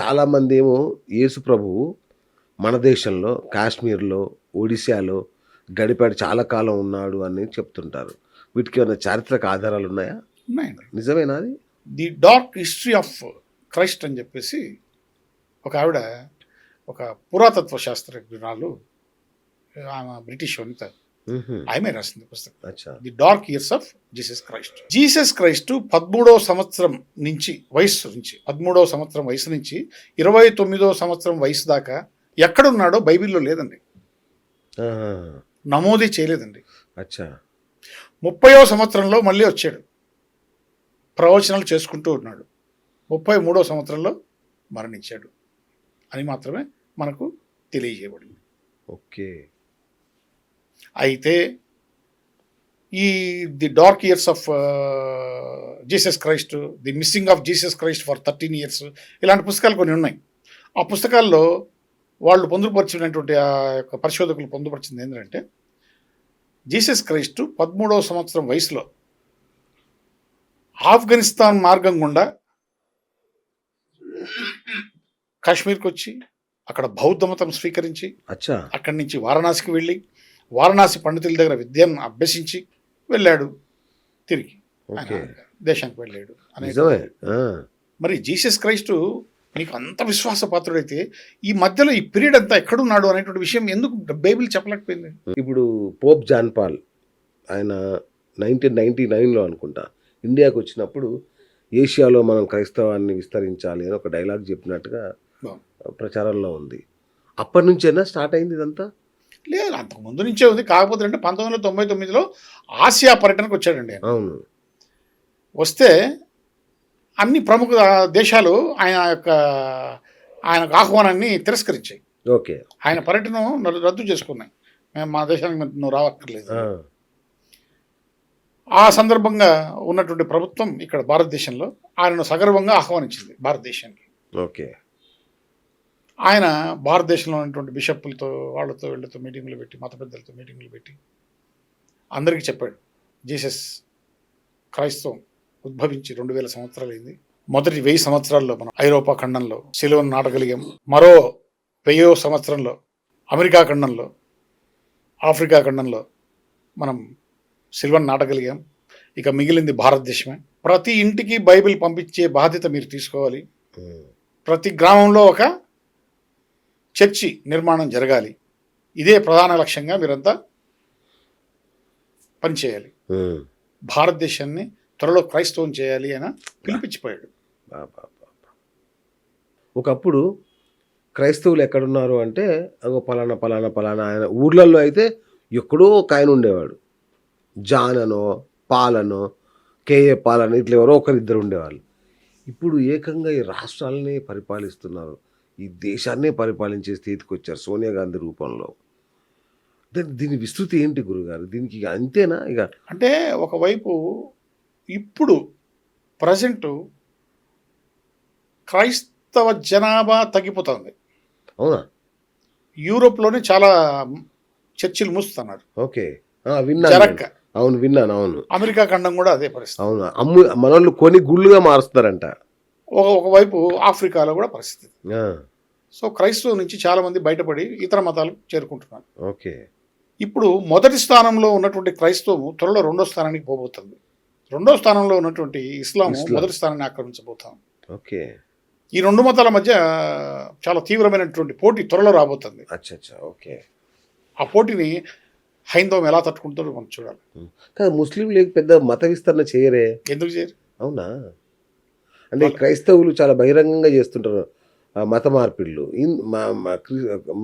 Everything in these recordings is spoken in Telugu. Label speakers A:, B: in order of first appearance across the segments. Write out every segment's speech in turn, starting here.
A: చాలామంది ఏమో యేసు ప్రభువు మన దేశంలో కాశ్మీర్లో ఒడిశాలో గడిపాడు చాలా కాలం ఉన్నాడు అని చెప్తుంటారు. వీటికి ఏమైనా చారిత్రక ఆధారాలు ఉన్నాయా?
B: ఉన్నాయండి
A: నిజమేనా అది?
B: The dark history of Christ అని చెప్పేసి ఒక ఆవిడ ఒక పురాతత్వ శాస్త్రజ్ఞురాలు ఆమె బ్రిటిష్ వనిత. ఆమె రాసింది పుస్తకం. The dark years of Jesus Christ Jesus Christ పదమూడవ సంవత్సరం నుంచి వయస్సు నుంచి పదమూడవ సంవత్సరం వయసు నుంచి ఇరవై తొమ్మిదవ సంవత్సరం వయసు దాకా ఎక్కడున్నాడో బైబిల్లో లేదండి. నమోదే చేయలేదండి.
A: అచ్చా.
B: ముప్పయో సంవత్సరంలో మళ్ళీ వచ్చాడు. ప్రవచనాలు చేసుకుంటూ ఉన్నాడు. ముప్పై మూడో సంవత్సరంలో మరణించాడు అని మాత్రమే మనకు తెలియజేయబడింది.
A: ఓకే.
B: అయితే ఈ the dark years of Jesus Christ the missing of Jesus Christ for thirteen years ఇలాంటి పుస్తకాలు కొన్ని ఉన్నాయి. ఆ పుస్తకాల్లో వాళ్ళు పొందుపరిచినటువంటి ఆ యొక్క పరిశోధకులు పొందుపరిచింది ఏంటంటే జీసస్ క్రైస్ట్ పదమూడవ సంవత్సరం వయసులో ఆఫ్ఘనిస్తాన్ మార్గం గుండా కాశ్మీర్కి వచ్చి అక్కడ బౌద్ధ మతం స్వీకరించి అక్కడి నుంచి వారణాసికి వెళ్ళి వారణాసి పండితుల దగ్గర విద్యను అభ్యసించి వెళ్ళాడు తిరిగి. దేశానికి వెళ్ళాడు. అనే
A: నిజమే. ఆ.
B: మరి జీసస్ క్రైస్టు నీకు అంత విశ్వాసపాత్రుడైతే ఈ మధ్యలో ఈ పీరియడ్ అంతా ఎక్కడున్నాడు అనేటువంటి విషయం ఎందుకు బైబిల్ చెప్పలేకపోయింది?
A: ఇప్పుడు పోప్ జాన్ పాల్ ఆయన నైన్టీన్ నైన్టీ నైన్లో అనుకుంటా ఇండియాకి వచ్చినప్పుడు ఏషియాలో మనం క్రైస్తవాన్ని విస్తరించాలి అని ఒక డైలాగ్ చెప్పినట్టుగా ప్రచారంలో ఉంది. అప్పటి నుంచేనా స్టార్ట్ అయింది ఇదంతా?
B: లేదు అంతకు ముందు నుంచే ఉంది. కాకపోతే అంటే పంతొమ్మిది వందల తొంభై తొమ్మిదిలో ఆసియా పర్యటనకు వచ్చాడండి ఆయన.
A: అవును.
B: వస్తే అన్ని ప్రముఖ దేశాలు ఆయన యొక్క ఆయనకు ఆహ్వానాన్ని తిరస్కరించాయి.
A: ఓకే.
B: ఆయన పర్యటన రద్దు చేసుకున్నాయి. మేము మా దేశానికి నువ్వు రావక్కర్లేదు.
A: ఆ.
B: ఆ సందర్భంగా ఉన్నటువంటి ప్రభుత్వం ఇక్కడ భారతదేశంలో ఆయనను సగర్వంగా ఆహ్వానించింది భారతదేశానికి.
A: ఓకే.
B: ఆయన భారతదేశంలో ఉన్నటువంటి బిషప్పులతో వాళ్ళతో వీళ్ళతో మీటింగులు పెట్టి మత పెద్దలతో మీటింగులు పెట్టి అందరికీ చెప్పాడు. జీసస్ క్రైస్తవం ఉద్భవించి రెండు వేల సంవత్సరాలైంది. మొదటి వెయ్యి సంవత్సరాల్లో మనం ఐరోపా ఖండంలో సిలువను నాటగలిగాం. మరో వెయ్యో సంవత్సరంలో అమెరికా ఖండంలో ఆఫ్రికా ఖండంలో మనం సిల్వన్ నాటగలిగాం. ఇక మిగిలింది భారతదేశమే. ప్రతి ఇంటికి బైబిల్ పంపించే బాధ్యత మీరు తీసుకోవాలి. ప్రతి గ్రామంలో ఒక చర్చి నిర్మాణం జరగాలి. ఇదే ప్రధాన లక్ష్యంగా మీరంతా పనిచేయాలి. భారతదేశాన్ని త్వరలో క్రైస్తవం చేయాలి అని పిలిపించిపోయాడు.
A: ఒకప్పుడు క్రైస్తవులు ఎక్కడున్నారు అంటే అగో పలానా పలానా పలానా ఆయన ఊర్లలో అయితే ఎక్కడో ఒక ఆయన ఉండేవాడు. జాన్ అనో పాలనో కేఏ పాలనో ఇట్లా ఎవరో ఒకరిద్దరు ఉండేవాళ్ళు. ఇప్పుడు ఏకంగా ఈ రాష్ట్రాలనే పరిపాలిస్తున్నారు. ఈ దేశాన్నే పరిపాలించే స్థితికి వచ్చారు సోనియా గాంధీ రూపంలో. దాని దీని విస్తృతి ఏంటి గురుగారు? దీనికి ఇక అంతేనా? ఇక
B: అంటే ఒకవైపు ఇప్పుడు ప్రజెంట్ క్రైస్తవ జనాభా తగ్గిపోతుంది.
A: అవునా?
B: యూరోప్లోనే చాలా చర్చిలు మూస్తున్నారు.
A: ఓకే. ఆ, విన్నాను
B: జరక్క.
A: నేను. అవును విన్నాను అవును.
B: అమెరికా ఖండం కూడా అదే పరిస్థితి.
A: అవును. అమ్ము మనోళ్ళు కొని గుళ్ళుగా మారుస్తారంట.
B: ఒక ఒకవైపు ఆఫ్రికాలో కూడా పరిస్థితి. సో క్రైస్తవం నుంచి చాలా మంది బయటపడి ఇతర మతాలకు చేరుకుంటున్నారు.
A: ఓకే.
B: ఇప్పుడు మొదటి స్థానంలో ఉన్నటువంటి క్రైస్తవం త్వరలో రెండో స్థానానికి పోబోతుంది. రెండో స్థానంలో ఉన్నటువంటి ఇస్లాం. మొదటి స్థానాన్ని ఆక్రమించబోతాం
A: ఓకే.
B: ఈ రెండు మతాల మధ్య చాలా తీవ్రమైనటువంటి పోటీ త్వరలో రాబోతుంది.
A: అచ్చా అచ్చా ఓకే.
B: ఆ పోటీని హైందవం ఎలా తట్టుకుంటారో మనం చూడాలి.
A: కాదు ముస్లింలు పెద్ద మత విస్తరణ చేయరే.
B: ఎందుకు చేయరు?
A: అవునా? అంటే క్రైస్తవులు చాలా బహిరంగంగా చేస్తుంటారు ఆ మత మార్పిళ్ళు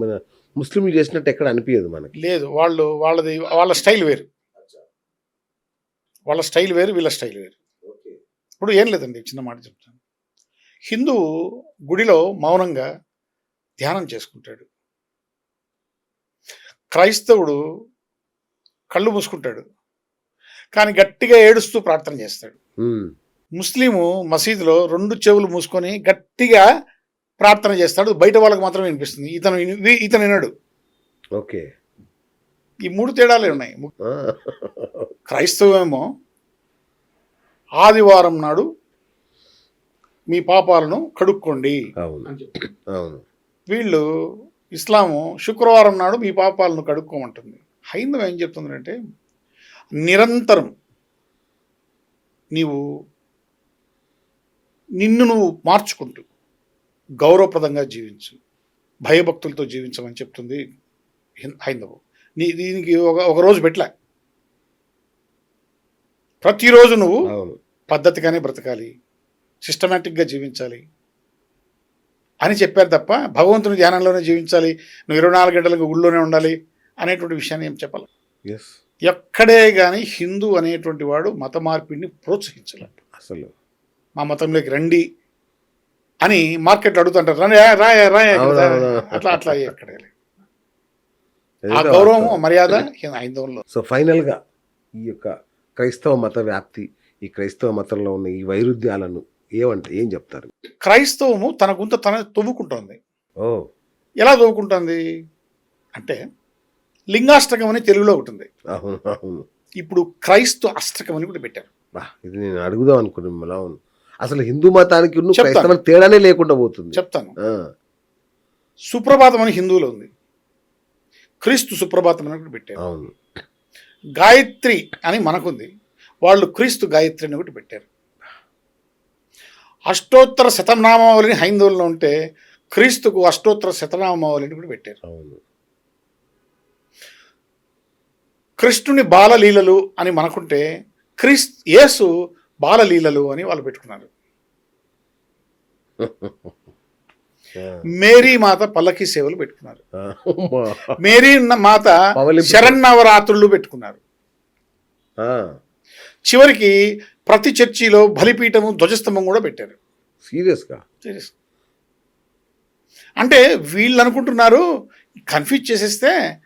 A: మన ముస్లింలు చేసినట్టు ఎక్కడ అనిపించదు మనకి.
B: లేదు వాళ్ళు వాళ్ళది వాళ్ళ స్టైల్ వేరు. వాళ్ళ స్టైల్ వేరు వీళ్ళ స్టైల్ వేరు. ఇప్పుడు ఏం లేదండి చిన్న మాట చెప్తాను. హిందువు గుడిలో మౌనంగా ధ్యానం చేసుకుంటాడు. క్రైస్తవుడు కళ్ళు మూసుకుంటాడు. కానీ గట్టిగా ఏడుస్తూ ప్రార్థన చేస్తాడు. ముస్లిము మసీదులో రెండు చెవులు మూసుకొని గట్టిగా ప్రార్థన చేస్తాడు. బయట వాళ్ళకి మాత్రమే వినిపిస్తుంది. ఇతను ఇతను వినడు.
A: ఓకే.
B: ఈ మూడు తేడాలే ఉన్నాయి. క్రైస్తవేమో ఆదివారం నాడు మీ పాపాలను కడుక్కోండి.
A: అవును.
B: అని చెప్పి.
A: అవును.
B: వీళ్ళు ఇస్లాము శుక్రవారం నాడు మీ పాపాలను కడుక్కోమంటుంది. హైందవం ఏం చెప్తుందంటే నిరంతరం నీవు నిన్ను నువ్వు మార్చుకుంటూ గౌరవప్రదంగా జీవించు. భయభక్తులతో జీవించమని చెప్తుంది హైందవం. నీ దీనికి ఒక ఒక రోజు పెట్టలే. ప్రతిరోజు నువ్వు పద్ధతిగానే బ్రతకాలి. సిస్టమేటిక్గా జీవించాలి. అని చెప్పారు తప్ప భగవంతుని ధ్యానంలోనే జీవించాలి. నువ్వు ఇరవై నాలుగు గంటలకు ఊళ్ళోనే ఉండాలి అనేటువంటి విషయాన్ని ఏం చెప్పాలి? ఎక్కడే కానీ హిందూ అనేటువంటి వాడు మత మార్పిడిని ప్రోత్సహించాలి
A: అసలు
B: మా మతంలోకి రండి అని మార్కెట్ అడుగుతుంటారు. రండి రాయ రాయ
A: అవును.
B: అట్లా అట్లా ఎక్కడే. ఆ
A: వాస్తవం.
B: మర్యాద హైందవంలో
A: సో ఫైనల్గా ఈ యొక్క క్రైస్తవ మత వ్యాప్తి ఈ క్రైస్తవ మతంలో ఉన్న ఈ వైరుధ్యాలను ఏమంటే ఏం చెప్తారు?
B: క్రైస్తవము తన గుంత తన తవ్వుకుంటోంది.
A: ఓ.
B: ఎలా తవ్వుకుంటుంది? అంటే లింగాష్టకం అని తెలుగులో ఒకటి ఉంది.
A: అవును అవును.
B: ఇప్పుడు క్రైస్తవ అష్టకం అని కూడా పెట్టారు.
A: ఇది నేను అడుగుదాం అనుకున్నాను అవును. అసలు హిందూ మతానికి ఉన్న తేడానే లేకుండా పోతుంది.
B: చెప్తాను. సుప్రభాతం అని హిందువులో ఉంది. క్రీస్తు సుప్రభాతం అని కూడా పెట్టారు.
A: అవును.
B: గాయత్రి అని మనకుంది. వాళ్ళు క్రీస్తు గాయత్రి అని ఒకటి పెట్టారు. అష్టోత్తర శతనామావళిని హైందవుల్లో ఉంటే క్రీస్తుకు అష్టోత్తర శతనామావళిని కూడా పెట్టారు.
A: అవును.
B: కృష్ణుని బాలలీలలు అని మనకుంటే క్రీస్ యేసు బాలలీలలు అని వాళ్ళు పెట్టుకున్నారు. మేరీ మాత పల్లకి సేవలు పెట్టుకున్నారు. మేరీ మాత. శరన్నవరాత్రులు పెట్టుకున్నారు. చివరికి ప్రతి చర్చిలో బలిపీఠము ధ్వజస్తంభం కూడా పెట్టారు.
A: సీరియస్గా?
B: Serious. అంటే వీళ్ళు అనుకుంటున్నారు కన్ఫ్యూజ్ చేసేస్తే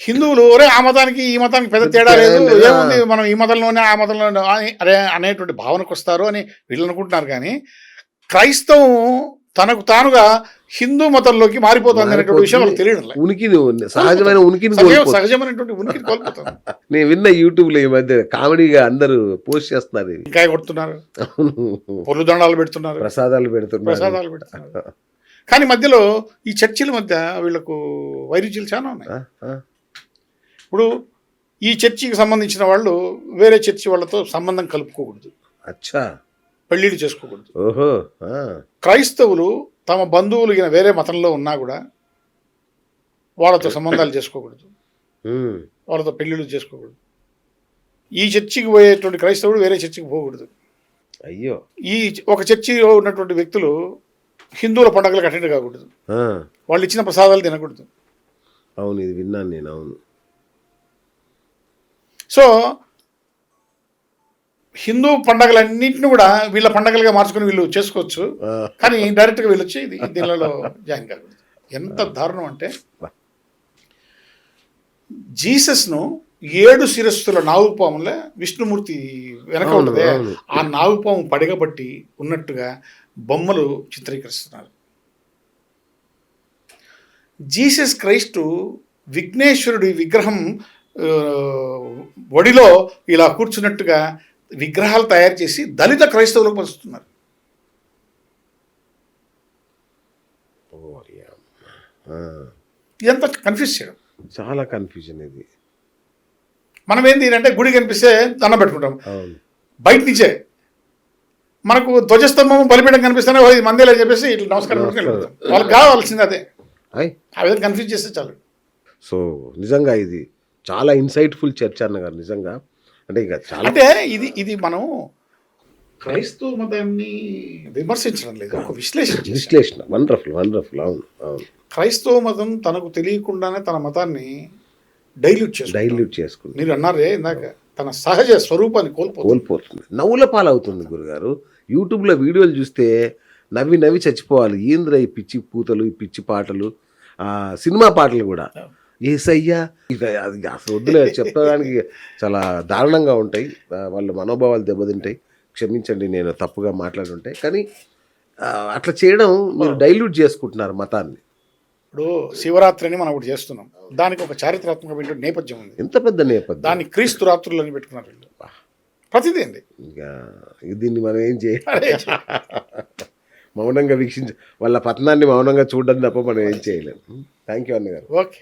B: హిందువులు ఒరే ఆ మతానికి ఈ మతానికి పెద్ద తేడా లేదు? ఏముంది? మనం ఈ మతంలోనే ఆ మతంలోనే అని- అరే అనేటువంటి భావనకు వస్తారు అని వీళ్ళు అనుకుంటున్నారు కానీ క్రైస్తవం తనకు తానుగా హిందూ మతంలోకి మారిపోతుంది అనేటువంటి విషయం వాళ్ళకి తెలియడం లేదు.
A: ఉనికిని సహజమైన ఉనికిని కోల్పోతుంది.
B: సహజమైనటువంటి ఉనికి
A: నేను విన్న యూట్యూబ్లో ఈ మధ్య కామెడీగా అందరూ పోస్ట్ చేస్తున్నారు
B: ఇంకా కొడుతున్నారు. పొర్లు దండాలు పెడుతున్నారు.
A: ప్రసాదాలు పెడుతున్నారు.
B: ప్రసాదాలు పెడుతున్నారు. కానీ మధ్యలో ఈ చర్చిల మధ్య వీళ్ళకు వైరుధ్యాలు చాలా ఉన్నాయి. ఇప్పుడు ఈ చర్చికి సంబంధించిన వాళ్ళు వేరే చర్చి వాళ్ళతో సంబంధం కలుపుకోకూడదు.
A: అచ్చా.
B: పెళ్ళిళ్ళు చేసుకోకూడదు.
A: ఓహో ఆ,
B: క్రైస్తవులు తమ బంధువులు వేరే మతంలో ఉన్నా కూడా వాళ్ళతో సంబంధాలు చేసుకోకూడదు.
A: ఉమ్,
B: వాళ్ళతో పెళ్ళిళ్ళు చేసుకోకూడదు. ఈ చర్చికి పోయేటువంటి క్రైస్తవుడు వేరే చర్చికి పోకూడదు.
A: అయ్యో.
B: ఈ ఒక చర్చిలో ఉన్నటువంటి వ్యక్తులు హిందువుల పండుగలకు అటెండ్ కాకూడదు.
A: ఆ,
B: వాళ్ళు ఇచ్చిన ప్రసాదాలు తినకూడదు.
A: అవును ఇది విన్నాను నేను అవును.
B: సో హిందూ పండగలన్నింటిని కూడా వీళ్ళ పండగలుగా మార్చుకుని వీళ్ళు చేసుకోవచ్చు. కానీ డైరెక్ట్గా వీళ్ళు వచ్చి ఇది- దీనిలో జాయిన్ కాకూడదు. ఎంత దారుణం అంటే జీసస్ను ఏడు శిరస్సుల నాగుపాముల విష్ణుమూర్తి వెనక ఉంటుంది. ఆ నాగుపాము పడగబట్టి ఉన్నట్టుగా బొమ్మలు చిత్రీకరిస్తున్నారు. జీసస్ క్రైస్టు విఘ్నేశ్వరుడి విగ్రహం ఒడిలో ఇలా కూర్చున్నట్టుగా విగ్రహాలు తయారు చేసి దళిత క్రైస్తవులకు పంచుతున్నారు.
A: ఆ,
B: ఇదంతా కన్ఫ్యూజ్ చేయడం.
A: చాలా కన్ఫ్యూజన్ ఇది.
B: మనం ఏంటి అంటే గుడి కనిపిస్తే దండం పెట్టుకుంటాం. బయట నుంచే మనకు ధ్వజస్తంభం బలిపీఠం కనిపిస్తేనే "ఓ, ఇది మందిలే అని చెప్పేసి ఇట్లా నమస్కారం. వాళ్ళకి కావాల్సింది అదే. ఆ విధంగా కన్ఫ్యూజ్ చేస్తే చాలు.
A: సో నిజంగా ఇది చాలా ఇన్సైట్ఫుల్ చర్చ అన్నగారు నిజంగా. అంటే ఇక చాలా
B: అంటే ఇది ఇది మనం క్రైస్తవ మతాన్ని విమర్శించడం లేదు ఒక విశ్లేషణ.
A: విశ్లేషణ. వండర్ఫుల్ వండర్ఫుల్ అవును అవును.
B: క్రైస్తవ మతం తనకు తెలియకుండానే తన మతాన్ని డైల్యూట్ చేస్తుంది
A: డైల్యూట్ చేసుకుంది
B: మీరు అన్నారే ఇందాక తన సహజ స్వరూపాన్ని కోల్పోతుంది.
A: కోల్పోతుంది. నవ్వుల పాలవుతుంది గురుగారు. యూట్యూబ్లో వీడియోలు చూస్తే నవ్వి నవ్వి చచ్చిపోవాలి. ఏంద్ర ఈ పిచ్చి పూతలు ఈ పిచ్చి పాటలు? ఆ సినిమా పాటలు కూడా. ఏసయ్యా? ఇక అది అసలు వద్దులే చెప్పడానికి చాలా దారుణంగా ఉంటాయి. వాళ్ళ మనోభావాలు దెబ్బతింటాయి. క్షమించండి నేను తప్పుగా మాట్లాడుంటాయి కానీ అట్లా చేయడం మీరు డైల్యూట్ చేసుకుంటున్నారు మతాన్ని.
B: ఇప్పుడు శివరాత్రి అని మనం ఒకటి చేస్తున్నాం. దానికి ఒక చారిత్రాత్మకమైన నేపథ్యం ఉంది.
A: ఎంత పెద్ద నేపథ్యం?
B: దాన్ని క్రీస్తు రాత్రులు అని పెట్టుకున్నారు వీళ్ళు. ప్రతిదీ అండి.
A: ఇంకా దీన్ని మనం ఏం చేయాలి మౌనంగా వీక్షించ వాళ్ళ పతనాన్ని మౌనంగా చూడడం తప్ప మనం ఏం చేయలేము థ్యాంక్ యూ అన్నగారు.
B: ఓకే.